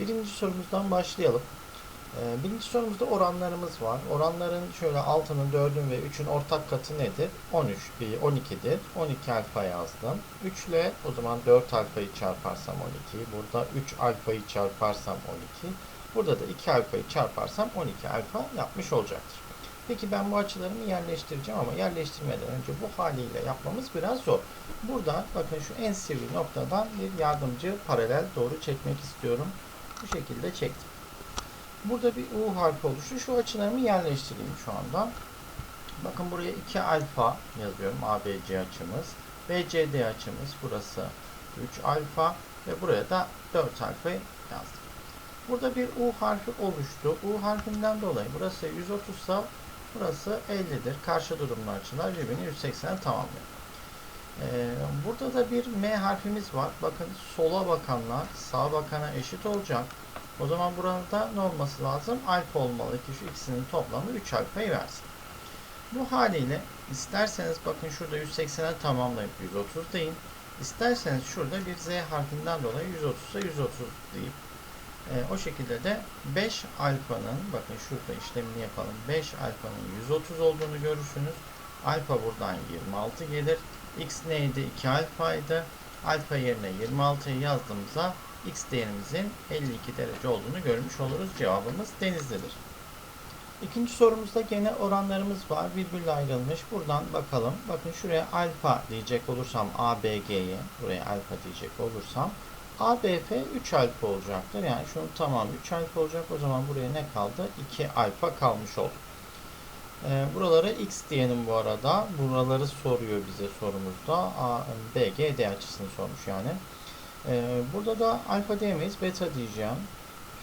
Birinci sorumuzdan başlayalım. Ee, birinci sorumuzda oranlarımız var. Oranların şöyle 6'nın, 4'ün ve 3'ün ortak katı nedir? 13, bir 12'dir. 12 alfa yazdım. 3 ile o zaman 4 alfayı çarparsam 12. Burada 3 alfayı çarparsam 12. Burada da 2 alfayı çarparsam 12 alfa yapmış olacaktır. Peki ben bu açılarımı yerleştireceğim ama yerleştirmeden önce bu haliyle yapmamız biraz zor. Burada bakın şu en sivri noktadan bir yardımcı paralel doğru çekmek istiyorum. Bu şekilde çektim. Burada bir U harfi oluştu. Şu açılarımı yerleştireyim şu anda. Bakın buraya 2 alfa yazıyorum. ABC açımız. BCD açımız burası 3 alfa ve buraya da 4 alfa yazdım. Burada bir U harfi oluştu. U harfinden dolayı burası 130 ise burası 50'dir. Karşı durumlu açılar birbirini 180'e tamamlıyor. Ee, burada da bir M harfimiz var. Bakın sola bakanlar sağa bakana eşit olacak. O zaman burada ne olması lazım? Alfa olmalı ki şu ikisinin toplamı 3 alfayı versin. Bu haliyle isterseniz bakın şurada 180'e tamamlayıp 130 deyin. İsterseniz şurada bir Z harfinden dolayı 130 ise 130 deyip e, o şekilde de 5 alfanın bakın şurada işlemini yapalım. 5 alfanın 130 olduğunu görürsünüz. Alfa buradan 26 gelir. X neydi? 2 alfaydı. Alfa yerine 26'yı yazdığımızda X değerimizin 52 derece olduğunu görmüş oluruz. Cevabımız denizlidir. İkinci sorumuzda gene oranlarımız var. Virgülle ayrılmış. Buradan bakalım. Bakın şuraya alfa diyecek olursam ABG'ye buraya alfa diyecek olursam ABF 3 alfa olacaktır. Yani şunun tamamı 3 alfa olacak. O zaman buraya ne kaldı? 2 alfa kalmış oldu. E, buralara x diyelim bu arada. Buraları soruyor bize sorumuzda. A, B, G, D açısını sormuş yani. E, burada da alfa diyemeyiz. Beta diyeceğim.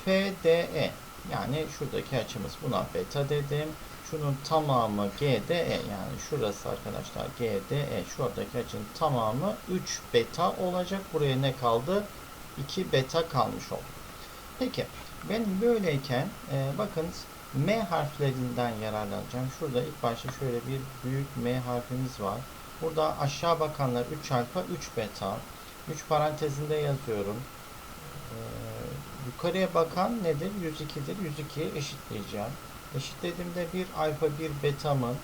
F, D, E. Yani şuradaki açımız buna beta dedim. Şunun tamamı G, D, E. Yani şurası arkadaşlar G, D, E. Şuradaki açının tamamı 3 beta olacak. Buraya ne kaldı? 2 beta kalmış oldu. Peki. Benim böyleyken e, bakın M harflerinden yararlanacağım. Şurada ilk başta şöyle bir büyük M harfimiz var. Burada aşağı bakanlar 3 alfa 3 beta. 3 parantezinde yazıyorum. Ee, yukarıya bakan nedir? 102'dir. 102'ye eşitleyeceğim. Eşitlediğimde bir alfa bir betamın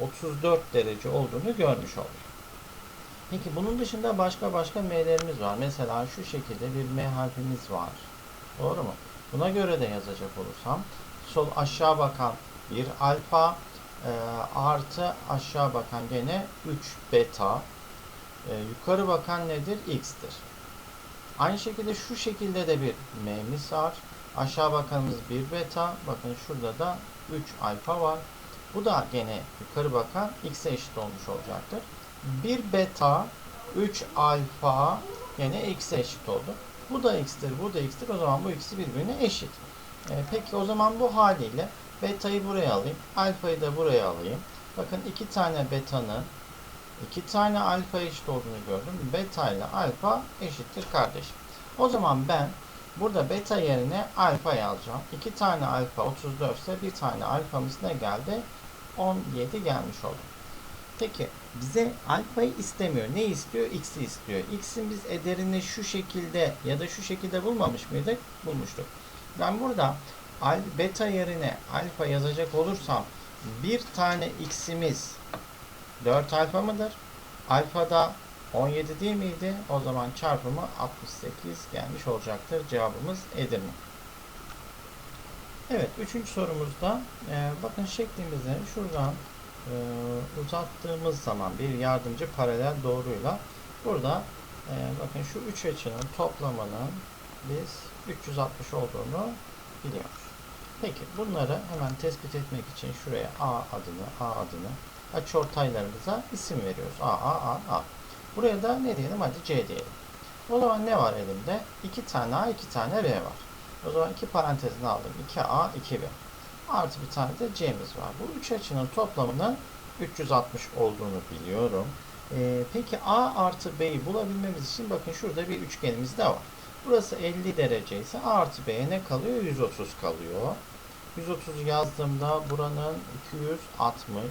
34 derece olduğunu görmüş oldum. Peki bunun dışında başka başka M'lerimiz var. Mesela şu şekilde bir M harfimiz var. Doğru mu? Buna göre de yazacak olursam sol aşağı bakan bir alfa e, artı aşağı bakan gene 3 beta e, yukarı bakan nedir? x'tir. Aynı şekilde şu şekilde de bir m'miz var. Aşağı bakanımız 1 beta. Bakın şurada da 3 alfa var. Bu da gene yukarı bakan x'e eşit olmuş olacaktır. 1 beta 3 alfa gene x'e eşit oldu. Bu da x'tir, bu da x'tir. O zaman bu ikisi birbirine eşit. E, peki o zaman bu haliyle beta'yı buraya alayım. Alfa'yı da buraya alayım. Bakın iki tane beta'nın iki tane alfa eşit olduğunu gördüm. Beta ile alfa eşittir kardeşim. O zaman ben burada beta yerine alfa yazacağım. İki tane alfa 34 ise bir tane alfamız ne geldi? 17 gelmiş oldu. Peki bize alfayı istemiyor. Ne istiyor? X'i istiyor. X'in biz ederini şu şekilde ya da şu şekilde bulmamış mıydık? Bulmuştuk. Ben burada beta yerine alfa yazacak olursam bir tane x'imiz 4 alfa mıdır? Alfa da 17 değil miydi? O zaman çarpımı 68 gelmiş olacaktır. Cevabımız Edirne. Evet, üçüncü sorumuzda e, bakın şeklimizi şuradan e, uzattığımız zaman bir yardımcı paralel doğruyla burada e, bakın şu üç açının toplamının biz 360 olduğunu biliyoruz. Peki bunları hemen tespit etmek için şuraya A adını, A adını açıortaylarımıza isim veriyoruz. A, A, A, A. Buraya da ne diyelim? Hadi C diyelim. O zaman ne var elimde? 2 tane A, 2 tane B var. O zaman iki parantezini aldım. 2A, 2B. Artı bir tane de C'miz var. Bu üç açının toplamının 360 olduğunu biliyorum. Ee, peki A artı B'yi bulabilmemiz için bakın şurada bir üçgenimiz de var. Burası 50 derece ise artı B'ye ne kalıyor? 130 kalıyor. 130 yazdığımda buranın 260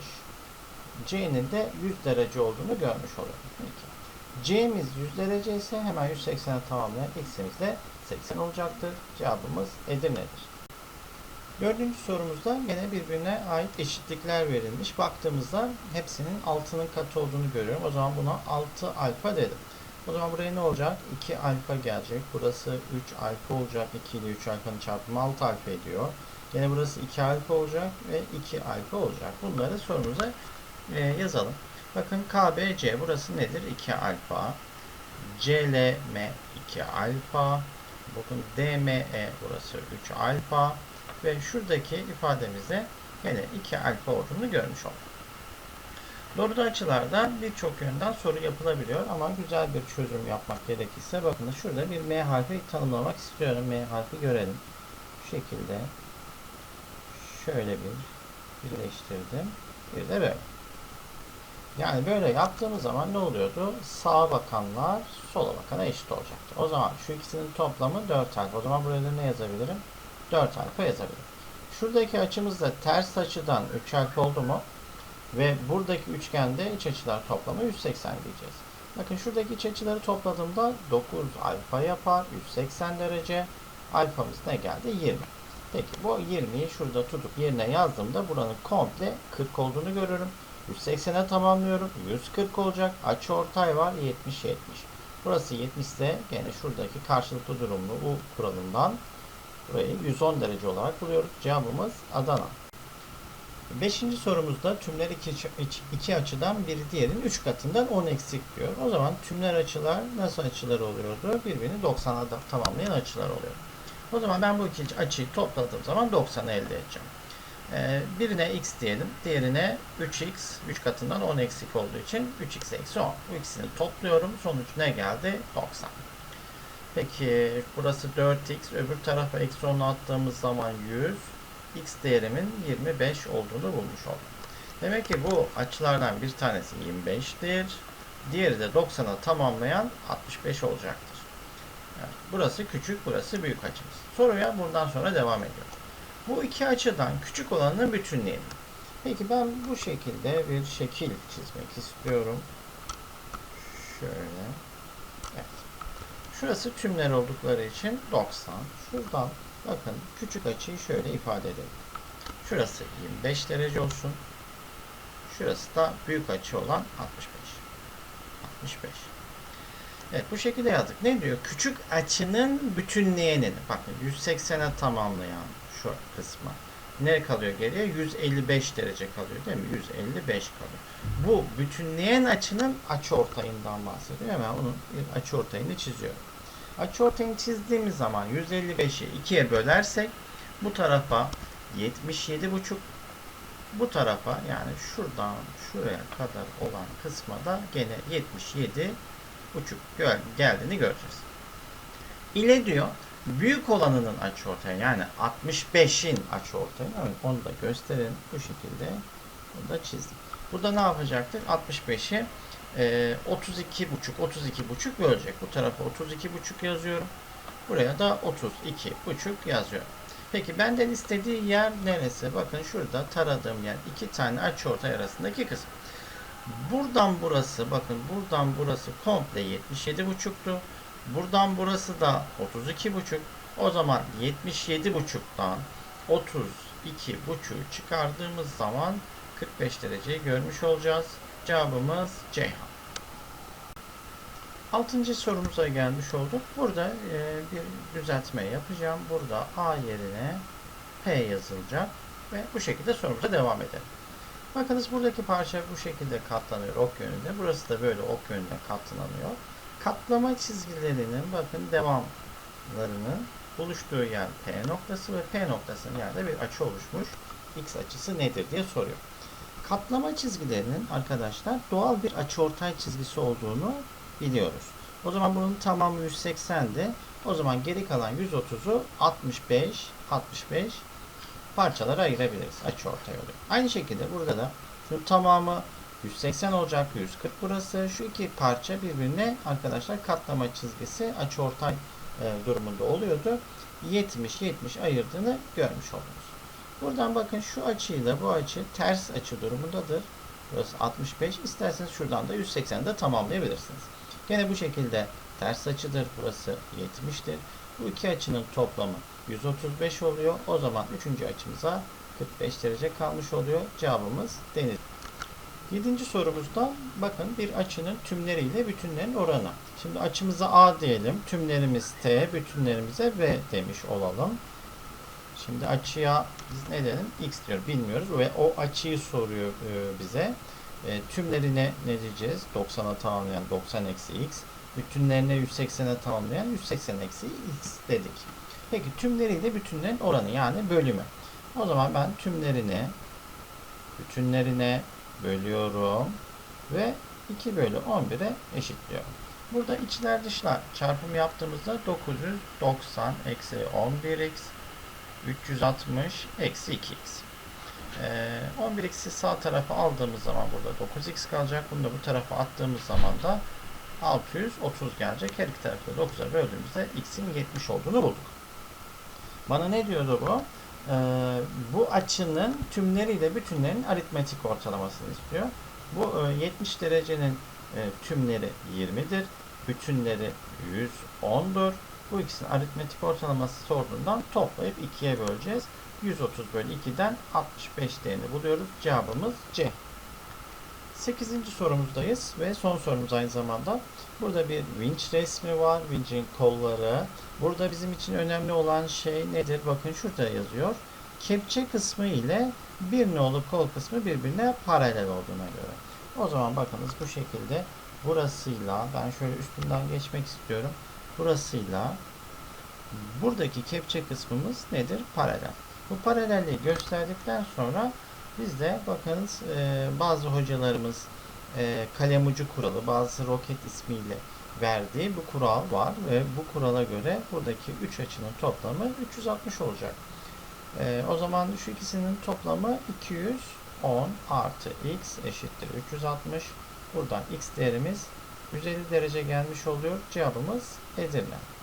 C'nin de 100 derece olduğunu görmüş oluyorum. Peki. C'miz 100 derece ise hemen 180'e tamamlayan x'imiz de 80 olacaktır. Cevabımız Edirne'dir. Dördüncü sorumuzda yine birbirine ait eşitlikler verilmiş. Baktığımızda hepsinin 6'nın katı olduğunu görüyorum. O zaman buna 6 alfa dedim. O zaman buraya ne olacak? 2 alfa gelecek. Burası 3 alfa olacak. 2 ile 3 alfanın çarpımı 6 alfa ediyor. Yine burası 2 alfa olacak ve 2 alfa olacak. Bunları sorumuza e, yazalım. Bakın KBC burası nedir? 2 alfa. CLM 2 alfa. Bakın DME burası 3 alfa. Ve şuradaki ifademizde yine 2 alfa olduğunu görmüş olduk. Doğruda açılarda birçok yönden soru yapılabiliyor ama güzel bir çözüm yapmak gerekirse bakın şurada bir M harfi tanımlamak istiyorum. M harfi görelim. Şu şekilde şöyle bir birleştirdim. Bir de böyle. Yani böyle yaptığımız zaman ne oluyordu? Sağa bakanlar sola bakana eşit olacaktı. O zaman şu ikisinin toplamı 4 alfa. O zaman buraya ne yazabilirim? 4 alfa yazabilirim. Şuradaki açımız da ters açıdan 3 alfa oldu mu? Ve buradaki üçgende iç açılar toplamı 180 diyeceğiz. Bakın şuradaki iç açıları topladığımda 9 alfa yapar. 180 derece. Alfamız ne geldi? 20. Peki bu 20'yi şurada tutup yerine yazdığımda buranın komple 40 olduğunu görürüm. 180'e tamamlıyorum. 140 olacak. Açı ortay var. 70 70. Burası 70 ise gene şuradaki karşılıklı durumlu U kuralından burayı 110 derece olarak buluyoruz. Cevabımız Adana. Beşinci sorumuzda tümler iki, iki, açıdan biri diğerinin 3 katından 10 eksik diyor. O zaman tümler açılar nasıl açılar oluyordu? Birbirini 90'a da tamamlayan açılar oluyor. O zaman ben bu iki açıyı topladığım zaman 90'ı elde edeceğim. Ee, birine x diyelim, diğerine 3x, 3 katından 10 eksik olduğu için 3x eksi 10. Bu ikisini topluyorum. Sonuç ne geldi? 90. Peki burası 4x, öbür tarafa eksi 10'u attığımız zaman 100 x değerimin 25 olduğunu bulmuş oldum. Demek ki bu açılardan bir tanesi 25'tir. Diğeri de 90'a tamamlayan 65 olacaktır. Yani burası küçük, burası büyük açımız. Soruya buradan sonra devam ediyor. Bu iki açıdan küçük olanını bütünleyelim. Peki ben bu şekilde bir şekil çizmek istiyorum. Şöyle. Evet. Şurası tümler oldukları için 90. Şuradan Bakın küçük açıyı şöyle ifade edelim. Şurası 25 derece olsun. Şurası da büyük açı olan 65. 65. Evet bu şekilde yazdık. Ne diyor? Küçük açının bütünleyenin. Bakın 180'e tamamlayan şu kısmı. Ne kalıyor geriye? 155 derece kalıyor değil mi? 155 kalıyor. Bu bütünleyen açının açı ortayından bahsediyor. Hemen onun açı ortayını çiziyorum. Açıortayını çizdiğimiz zaman 155'i 2'ye bölersek bu tarafa 77,5 bu tarafa yani şuradan şuraya kadar olan kısma da gene 77,5 geldiğini göreceğiz. İle diyor büyük olanının açıortayı yani 65'in açıortayı onu da gösterelim bu şekilde bunu da çizdim. Burada ne yapacaktık? 65'i e, 32 buçuk 32 buçuk bölecek. Bu tarafa 32 buçuk yazıyorum. Buraya da 32 buçuk yazıyorum. Peki benden istediği yer neresi? Bakın şurada taradığım yer iki tane açıortay arasındaki kısım. Buradan burası bakın buradan burası komple 77 buçuktu. Buradan burası da 32 buçuk. O zaman 77 buçuktan 32 buçuğu çıkardığımız zaman 45 dereceyi görmüş olacağız. Cevabımız Ceyhan. Altıncı sorumuza gelmiş olduk. Burada e, bir düzeltme yapacağım. Burada A yerine P yazılacak ve bu şekilde sorumuza devam edelim. Bakınız buradaki parça bu şekilde katlanıyor ok yönünde. Burası da böyle ok yönünde katlanıyor. Katlama çizgilerinin bakın devamlarının buluştuğu yer P noktası ve P noktasının yerde bir açı oluşmuş. X açısı nedir diye soruyor. Katlama çizgilerinin arkadaşlar doğal bir açıortay çizgisi olduğunu biliyoruz. O zaman bunun tamamı 180'di. O zaman geri kalan 130'u 65 65 parçalara ayırabiliriz. Açıortay oluyor. Aynı şekilde burada da şu tamamı 180 olacak. 140 burası. Şu iki parça birbirine arkadaşlar katlama çizgisi açıortay e, durumunda oluyordu. 70 70 ayırdığını görmüş oldunuz. Buradan bakın şu açıyla bu açı ters açı durumundadır. Burası 65. İsterseniz şuradan da 180'de tamamlayabilirsiniz. Gene bu şekilde ters açıdır. Burası 70'tir. Bu iki açının toplamı 135 oluyor. O zaman üçüncü açımıza 45 derece kalmış oluyor. Cevabımız deniz. Yedinci sorumuzda bakın bir açının tümleriyle bütünlerin oranı. Şimdi açımıza A diyelim. Tümlerimiz T, bütünlerimize V demiş olalım. Şimdi açıya biz ne dedim? X diyor. Bilmiyoruz ve o açıyı soruyor e, bize. E, tümlerine ne diyeceğiz? 90'a tamamlayan 90 eksi X. Bütünlerine 180'e tamamlayan 180 eksi X dedik. Peki tümleriyle bütünlerin oranı yani bölümü. O zaman ben tümlerini bütünlerine bölüyorum ve 2 bölü 11'e eşitliyorum. Burada içler dışlar çarpım yaptığımızda 990 eksi 11x 360 eksi 2x. Ee, 11x'i sağ tarafa aldığımız zaman burada 9x kalacak. Bunu da bu tarafa attığımız zaman da 630 gelecek. Her iki tarafı 9'a böldüğümüzde x'in 70 olduğunu bulduk. Bana ne diyordu bu? Ee, bu açının tümleriyle bütünlerin aritmetik ortalamasını istiyor. Bu e, 70 derecenin e, tümleri 20'dir. Bütünleri 110'dur. Bu ikisinin aritmetik ortalaması sorduğundan toplayıp 2'ye böleceğiz. 130 bölü 2'den 65 değerini buluyoruz. Cevabımız C. 8. sorumuzdayız ve son sorumuz aynı zamanda. Burada bir winch resmi var. Winch'in kolları. Burada bizim için önemli olan şey nedir? Bakın şurada yazıyor. Kepçe kısmı ile bir nolu kol kısmı birbirine paralel olduğuna göre. O zaman bakınız bu şekilde burasıyla ben şöyle üstünden geçmek istiyorum. Burasıyla buradaki kepçe kısmımız nedir? Paralel. Bu paralelliği gösterdikten sonra biz de bakınız e, bazı hocalarımız e, kalem ucu kuralı, bazı roket ismiyle verdiği bu kural var ve bu kurala göre buradaki 3 açının toplamı 360 olacak. E, o zaman şu ikisinin toplamı 210 artı x eşittir 360. Buradan x değerimiz 150 derece gelmiş oluyor. Cevabımız Edirne.